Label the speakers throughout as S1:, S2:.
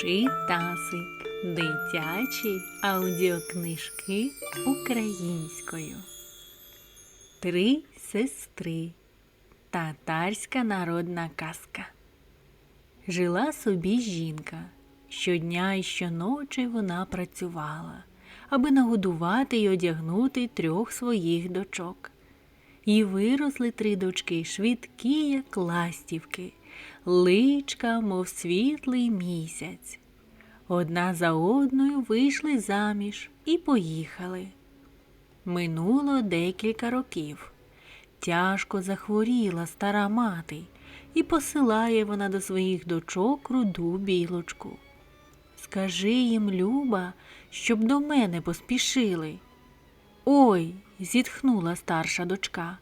S1: Читасик. Дитячі аудіокнижки українською. Три сестри. Татарська народна казка. Жила собі жінка. Щодня і щоночі вона працювала, аби нагодувати й одягнути трьох своїх дочок. І виросли три дочки швидкі, як ластівки, личка, мов світлий місяць. Одна за одною вийшли заміж і поїхали. Минуло декілька років. Тяжко захворіла стара мати, і посилає вона до своїх дочок руду білочку. Скажи їм, Люба, щоб до мене поспішили. Ой, зітхнула старша дочка,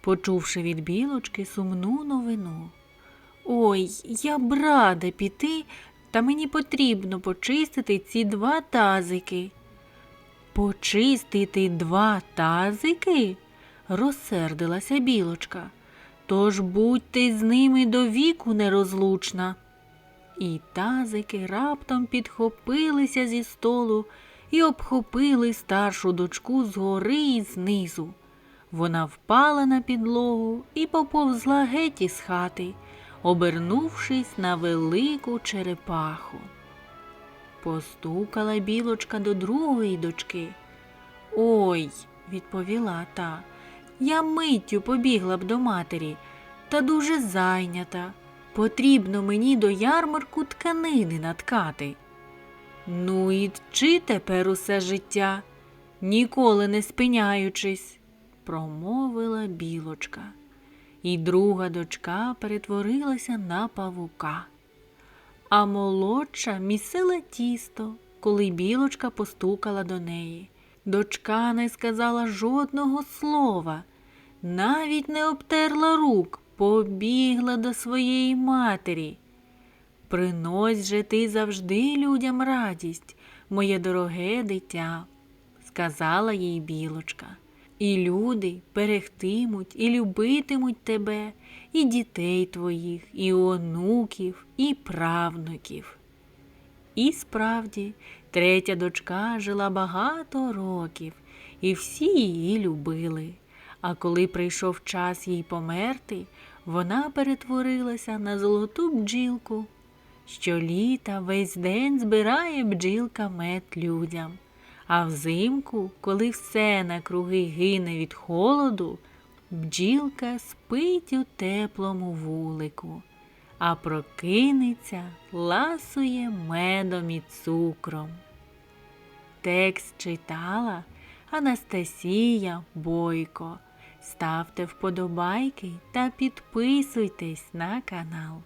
S1: почувши від білочки сумну новину. Ой, я б рада піти, та мені потрібно почистити ці два тазики. Почистити два тазики? розсердилася білочка. Тож будьте з ними до віку нерозлучна. І тазики раптом підхопилися зі столу і обхопили старшу дочку згори і знизу. Вона впала на підлогу і поповзла геть із хати, обернувшись на велику черепаху. Постукала білочка до другої дочки. Ой, відповіла та, я миттю побігла б до матері, та дуже зайнята. Потрібно мені до ярмарку тканини наткати. Ну і чи тепер усе життя, ніколи не спиняючись, промовила білочка. І друга дочка перетворилася на павука. А молодша місила тісто, коли білочка постукала до неї. Дочка не сказала жодного слова, навіть не обтерла рук, побігла до своєї матері. Принось же ти завжди людям радість, моє дороге дитя, сказала їй білочка. І люди берегтимуть і любитимуть тебе, і дітей твоїх, і онуків, і правнуків. І справді, третя дочка жила багато років, і всі її любили. А коли прийшов час їй померти, вона перетворилася на золоту бджілку. Щоліта весь день збирає бджілка мед людям. А взимку, коли все накруги гине від холоду, бджілка спить у теплому вулику, а прокинеться, ласує медом і цукром. Текст читала Анастасія Бойко. Ставте вподобайки та підписуйтесь на канал.